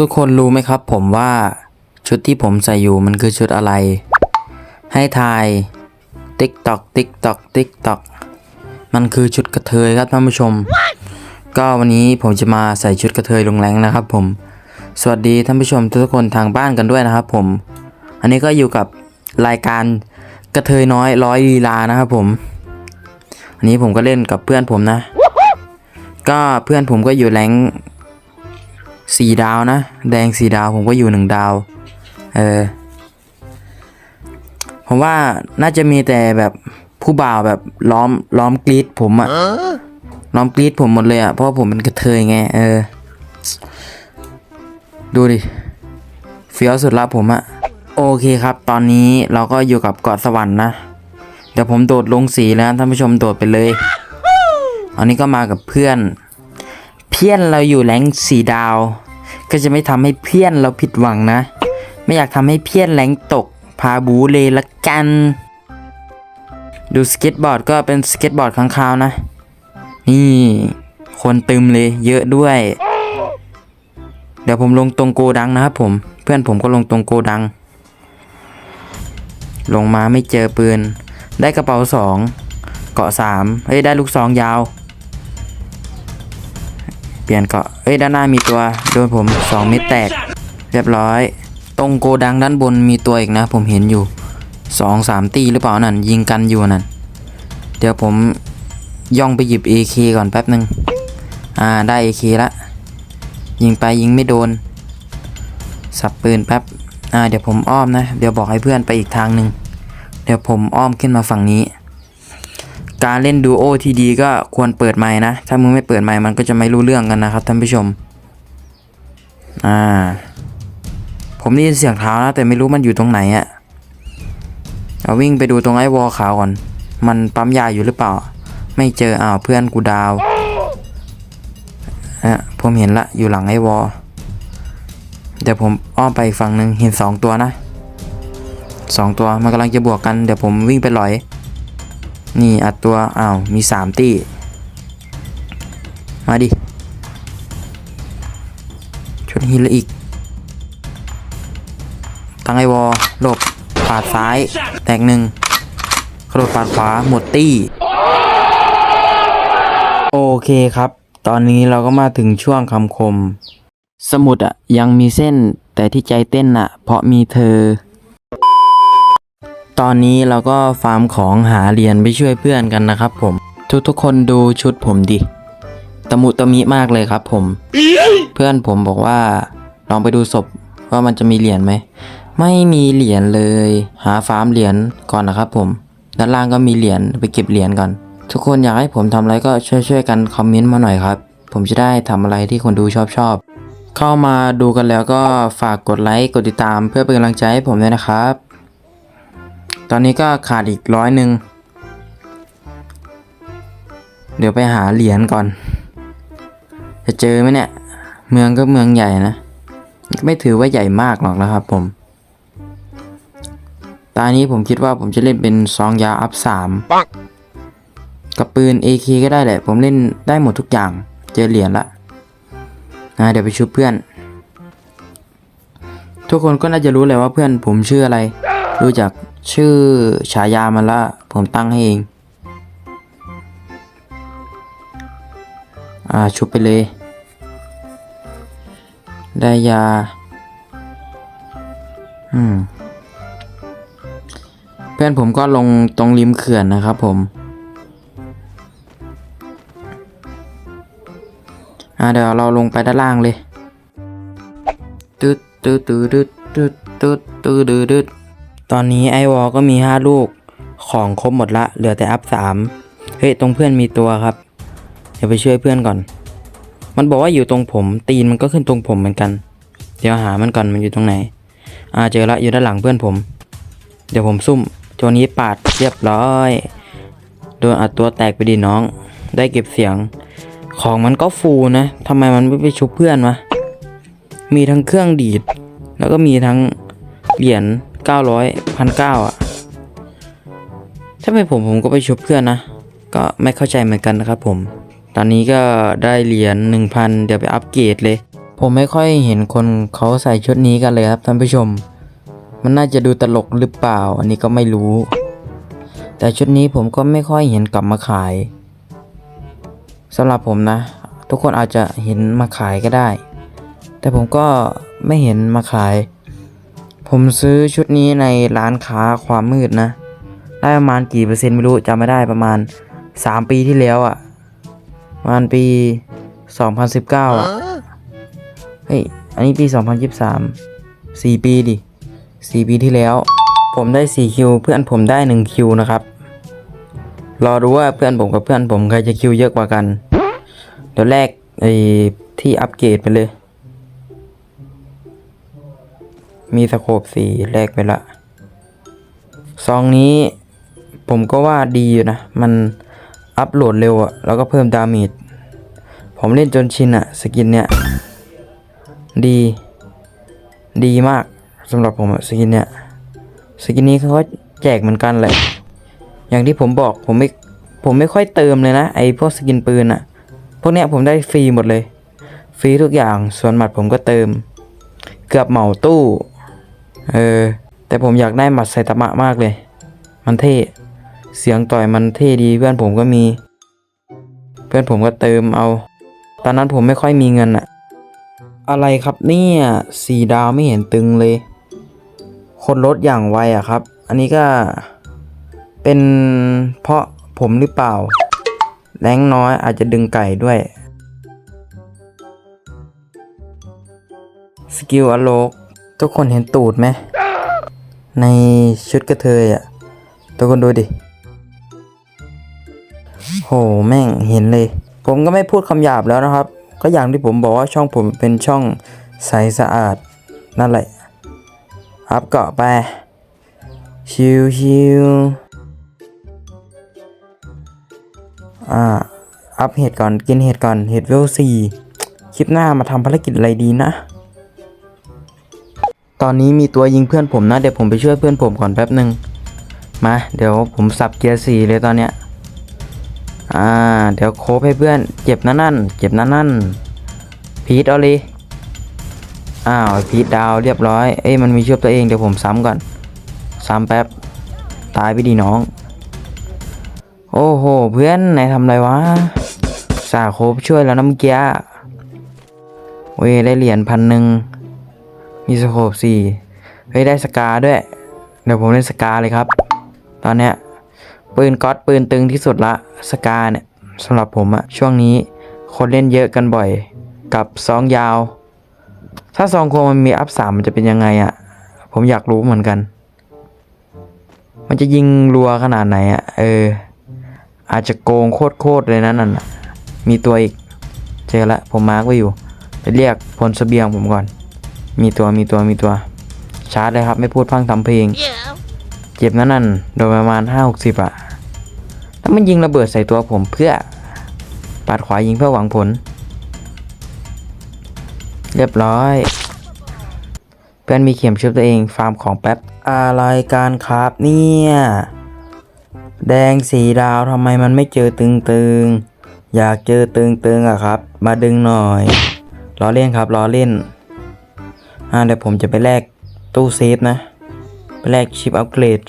ทุกๆ คนรู้ไหมครับผมว่าชุดที่ผมใส่อยู่มันคือชุดอะไร ให้ทาย ติ๊กตอกติ๊กตอกติ๊กตอกมันคือชุดกระเทยครับท่านผู้ชม ก็วันนี้ผมจะมาใส่ชุดกระเทยลงแรงนะครับผม สวัสดีท่านผู้ชมทุกๆคนทางบ้านกันด้วยนะครับผม อันนี้ก็อยู่กับรายการกระเทยน้อยร้อยลีลานะครับผม อันนี้ผมก็เล่นกับเพื่อนผมนะ ก็เพื่อนผมก็อยู่แรง สี่ดาวนะ แดงสี่ดาวผมก็อยู่หนึ่งดาว เออ ผมว่าน่าจะมีแต่แบบผู้บ่าวแบบล้อมล้อมกรีดผมอะล้อมกรีดผมหมดเลยอะเพราะว่าผมเป็นกระเทยไง เออ ดูดิเฟี้ยวสุดละผมอะโอเคครับ ตอนนี้เราก็อยู่กับเกาะสวรรค์นะเดี๋ยวผมโดดลงสีแล้วท่านผู้ชมโดดไปเลย อันนี้ก็มากับเพื่อนเพื่อนเราอยู่แรงสีดาว ก็จะไม่ทำให้เพื่อนเราผิดหวังนะ ไม่อยากทำให้เพื่อนแรงตก พาบูเลยละกัน ดูสเก็ตบอร์ดก็เป็นสเก็ตบอร์ดข้างคาวนะ นี่ คนตึมเลยเยอะด้วย เดี๋ยวผมลงตรงโกดังนะครับผม เพื่อนผมก็ลงตรงโกดัง ลงมาไม่เจอปืน ได้กระเป๋าสองเกาะสามเฮ้ยได้ลูกซองยาว เปลี่ยนเกาะเอ้ยด้านหน้ามีตัวโดนผมสองเม็ดแตก เรียบร้อย ตรงโกดังด้านบนมีตัวอีกนะ ผมเห็นอยู่สองสามตีหรือเปล่านั่นยิงกันอยู่นั่นเดี๋ยวผมย่องไปหยิบ AK ก่อนแป๊บหนึ่งอ่าได้ AK ละยิงไปยิงไม่โดน สับปืนแป๊บอ่าเดี๋ยวผมอ้อมนะ เดี๋ยวบอกให้เพื่อนไปอีกทางหนึ่งเดี๋ยวผมอ้อมขึ้นมาฝั่งนี้ การเล่นดูโอที่ดีก็ควรเปิดไมค์นะ ถ้ามึงไม่เปิดไมค์มันก็จะไม่รู้เรื่องกันนะครับท่านผู้ชม อ่า ผมได้ยินเสียงเท้านะ แต่ไม่รู้มันอยู่ตรงไหนอะเอาวิ่งไปดูตรงไอ้วอลขาวก่อน มันปั๊มยาอยู่หรือเปล่า ไม่เจออ้าวเพื่อนกูดาวอะผมเห็นละอยู่หลังไอ้วอลเดี๋ยวผมอ้อมไปฝั่งหนึ่งเห็นสองตัวนะสองตัวมันกำลังจะบวกกันเดี๋ยวผมวิ่งไปลอย นี่อัดตัวอ้าวมีสามตี้ มาดิชนฮิลอีก ตั้งไอวอลหลบปาดซ้าย แตกหนึ่งกระโดดปาดขวาหมดตี้ โอเคครับ ตอนนี้เราก็มาถึงช่วงคำคม สมุดอะยังมีเส้นแต่ที่ใจเต้นอะเพราะมีเธอ ตอนนี้เราก็ฟาร์มของหาเหรียญไปช่วยเพื่อนกันนะครับผม ทุกๆคนดูชุดผมดิ ตะมุตะมิมากเลยครับผม เพื่อนผมบอกว่า ลองไปดูศพว่ามันจะมีเหรียญไหม ไม่มีเหรียญเลย หาฟาร์มเหรียญก่อนนะครับผม ด้านล่างก็มีเหรียญไปเก็บเหรียญก่อน ทุกคนอยากให้ผมทำอะไรก็ช่วยๆกันคอมเมนต์มาหน่อยครับ ผมจะได้ทำอะไรที่คนดูชอบชอบ เข้ามาดูกันแล้วก็ฝากกดไลค์กดติดตามเพื่อเป็นกำลังใจให้ผมด้วยนะครับ ตอนนี้ก็ขาดอีกร้อยหนึ่ง เดี๋ยวไปหาเหรียญก่อน จะเจอไหมเนี่ย เมืองก็เมืองใหญ่นะ ไม่ถือว่าใหญ่มากหรอกนะครับผมตอนนี้ผมคิดว่าผมจะเล่นเป็นซองยาอัพสามกับปืน AK ก็ได้แหละ ผมเล่นได้หมดทุกอย่าง เจอเหรียญละนะเดี๋ยวไปชุบเพื่อน ทุกคนก็น่าจะรู้เลยว่าเพื่อนผมชื่ออะไร รู้จักชื่อฉายามันละผมตั้งให้เอง อ่าชุบไปเลย ได้ยา อืม เพื่อนผมก็ลงตรงริมเขื่อนนะครับผม อ่าเดี๋ยวเราลงไปด้านล่างเลย ตึ๊ดตึ๊ดตึ๊ดตึ๊ดตึ๊ดตึ๊ดตึ๊ด ตอนนี้ไอวอลก็มีห้าลูกของครบหมดละ เหลือแต่อัพสามเฮ้ย ตรงเพื่อนมีตัวครับ เดี๋ยวไปช่วยเพื่อนก่อน มันบอกว่าอยู่ตรงผม ตีนมันก็ขึ้นตรงผมเหมือนกัน เดี๋ยวหามันก่อนมันอยู่ตรงไหน อ่าเจอละอยู่ด้านหลังเพื่อนผม เดี๋ยวผมซุ่มตัวนี้ปาดเรียบร้อย โดนอัดตัวแตกไปดีน้อง ได้เก็บเสียง ของมันก็ฟูนะทำไมมันไม่ไปชุบเพื่อนวะมีทั้งเครื่องดีด แล้วก็มีทั้งเหรียญ 900พันเก้าอะ ถ้าเป็นผมผมก็ไปชุบเพื่อนนะ ก็ไม่เข้าใจเหมือนกันนะครับผม ตอนนี้ก็ได้เหรียญ1,000เดี๋ยวไปอัปเกรดเลย ผมไม่ค่อยเห็นคนเขาใส่ชุดนี้กันเลยครับท่านผู้ชม มันน่าจะดูตลกหรือเปล่า อันนี้ก็ไม่รู้ แต่ชุดนี้ผมก็ไม่ค่อยเห็นกลับมาขายสำหรับผมนะ ทุกคนอาจจะเห็นมาขายก็ได้ แต่ผมก็ไม่เห็นมาขาย ผมซื้อชุดนี้ในร้านค้าความมืดนะ ได้ประมาณกี่เปอร์เซ็นต์ไม่รู้จำไม่ได้ประมาณ 3 ปีที่แล้วอะ่ะประมาณปี 2019 อะ เฮ้ย อันนี้ปี 2023 4 ปีดิ 4 ปีที่แล้ว ผมได้ 4 คิว เพื่อนผมได้ 1 คิวนะครับ รอดูว่าเพื่อนผมกับเพื่อนผมใครจะคิวเยอะกว่ากัน เดี๋ยวแรกไอ้ที่อัปเกรดไปเลย มีสโคปสีแรกไปละซองนี้ผมก็ว่าดีอยู่นะ มันอัปโหลดเร็วอะแล้วก็เพิ่มดาเมจผมเล่นจนชินอะสกินเนี้ยดี ดีมากสำหรับผมสกินเนี้ยสกินนี้เขาก็แจกเหมือนกันแหละ อย่างที่ผมบอกผมไม่ผมไม่ค่อยเติมเลยนะ ไอพวกสกินปืนอะพวกเนี้ยผมได้ฟรีหมดเลย ฟรีทุกอย่างส่วนหมัดผมก็เติม เกือบเหมาตู้ เออ แต่ผมอยากได้หมัดไซตามะมากเลย มันเท่ เสียงต่อยมันเท่ดีเพื่อนผมก็มี เพื่อนผมก็เติมเอา ตอนนั้นผมไม่ค่อยมีเงินอะอะไรครับเนี่ยสี่ดาวไม่เห็นตึงเลย คนลดอย่างไวอะครับ อันนี้ก็เป็นเพราะผมหรือเปล่า แรงน้อยอาจจะดึงไก่ด้วย สกิลอโลก ทุกคนเห็นตูดไหม ในชุดกระเทยอะ ทุกคนดูดิ โห แม่งเห็นเลย ผมก็ไม่พูดคำหยาบแล้วนะครับ ก็อย่างที่ผมบอกว่าช่องผมเป็นช่องใสสะอาด นั่นแหละ อัพเกาะไป ชิวชิวอ่า อัพเห็ดก่อน กินเห็ดก่อน เห็ดเวลสี่ คลิปหน้ามาทำภารกิจอะไรดีนะ ตอนนี้มีตัวยิงเพื่อนผมนะ เดี๋ยวผมไปช่วยเพื่อนผมก่อนแป๊บหนึ่งมาเดี๋ยวผมสับเกียร์สี่เลยตอนเนี้ยอ่าเดี๋ยวโคบให้เพื่อนเจ็บนั่นนั่นเจ็บนั่นนั่นพีทเอาเลยอ้าวพีทดาวเรียบร้อยเอ้ยมันมีชุบตัวเองเดี๋ยวผมซ้ำก่อนซ้ำแป๊บตายไปดีน้อง โอ้โหเพื่อนนายทำไรวะสาโคบช่วยแล้วนะเมื่อกี้เว้ยได้เหรียญพันหนึ่ง มีสโคปสี่เฮ้ยได้สกาด้วย เดี๋ยวผมเล่นสกาเลยครับ ตอนเนี้ยปืนก๊อตปืนตึงที่สุดละสกาเนี่ยสำหรับผมอะช่วงนี้คนเล่นเยอะกันบ่อย กับซองยาว ถ้าซองโคมันมีอัพสามมันจะเป็นยังไงอะผมอยากรู้เหมือนกัน มันจะยิงรัวขนาดไหนอะเออ อาจจะโกงโคตรๆเลยนะนั่นน่ะมีตัวอีก เจอละผมมาร์กไว้อยู่ ไปเรียกพลสเสบียงผมก่อน มีตัวมีตัวมีตัว ชาร์จเลยครับไม่พูดพร่งทำเพลง เจ็บนั่นนั่นโดยประมาณห้าหกสิบอะแล้วมันยิงระเบิดใส่ตัวผมเพื่อปาดขวายิงเพื่อหวังผล เรียบร้อย เพื่อนมีเข็มชุบตัวเองฟาร์มของแป๊บอะไรการครับเนี่ยแดงสีดาวทำไมมันไม่เจอตึงตึงๆอยากเจอตึงตึงๆอะครับ มาดึงหน่อยล้อเล่นครับล้อเล่น อ่าเดี๋ยวผมจะไปแลกตู้เซฟนะ ไปแลกชิปอัปเกรด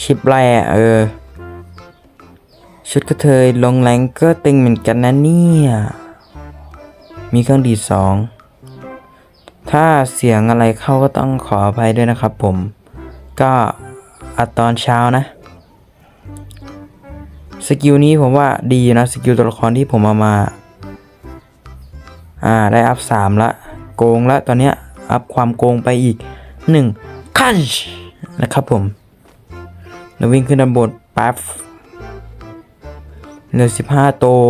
ชิปแร่เออ ชุดกระเทยลงแรงก็ตึงเหมือนกันนะเนี่ย มีเครื่องดีดสอง ถ้าเสียงอะไรเข้าก็ต้องขออภัยด้วยนะครับผม ก็อัดตอนเช้านะ สกิลนี้ผมว่าดีนะ สกิลตัวละครที่ผมเอามา อ่า ได้อัพสามละ โกงละตอนเนี้ยอัพความโกงไปอีกหนึ่งคันช์นะครับผมเราวิ่งขึ้นด้านบนปั๊บเหลือสิบห้าโตว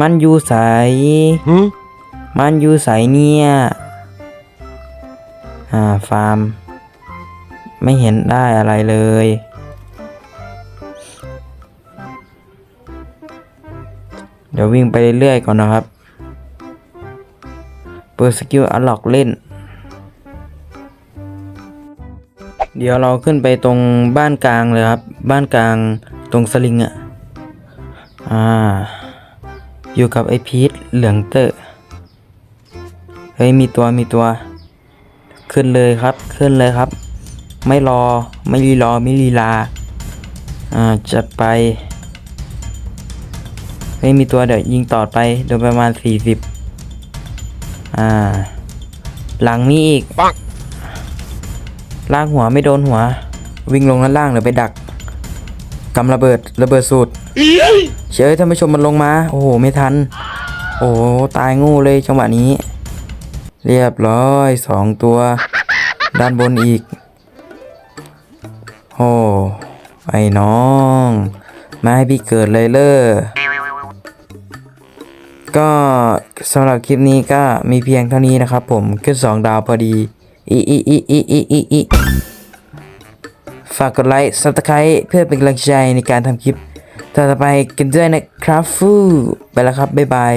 มันอยู่ใสมันอยู่ใสเนี่ยอ่าฟาร์ม ไม่เห็นได้อะไรเลยเดี๋ยววิ่งไปเรื่อยๆก่อนนะครับ เปิดสกิลอัลล็อกเล่น เดี๋ยวเราขึ้นไปตรงบ้านกลางเลยครับ บ้านกลางตรงสลิงอะ่ะ อ่า อยู่กับไอพีทเหลืองเตอร์ เฮ้ย มีตัวมีตัว ขึ้นเลยครับ ขึ้นเลยครับ ไม่รอ ไม่รีรอ ไม่รีลา อ่าจัดไปเฮ้ยมีตัวเดี๋ยวยิงต่อไปโดยประมาณสี่สิบ อ่า หลังมีอีกล่างหัวไม่โดนหัว วิ่งลงด้านล่างเดี๋ยวไปดักกำระเบิดระเบิดสูตรเชยท่านผู้ชมมันลงมา โอ้โห ไม่ทัน โอ้โหตายงูเลยจังหวะนี้ เรียบร้อยสองตัว ด้านบนอีก โอ้ไอ้น้อง มาให้พี่เกิดเลยเลอ ก็สำหรับคลิปนี้ก็มีเพียงเท่านี้นะครับผมขึ้นสองดาวพอดีอีอีอีอีอีอีอีฝากกดไลค์ซับสไครต์เพื่อเป็นกำลังใจในการทำคลิป ต่อไปกันด้วยนะครับฟูไปแล้วครับ บ๊ายบาย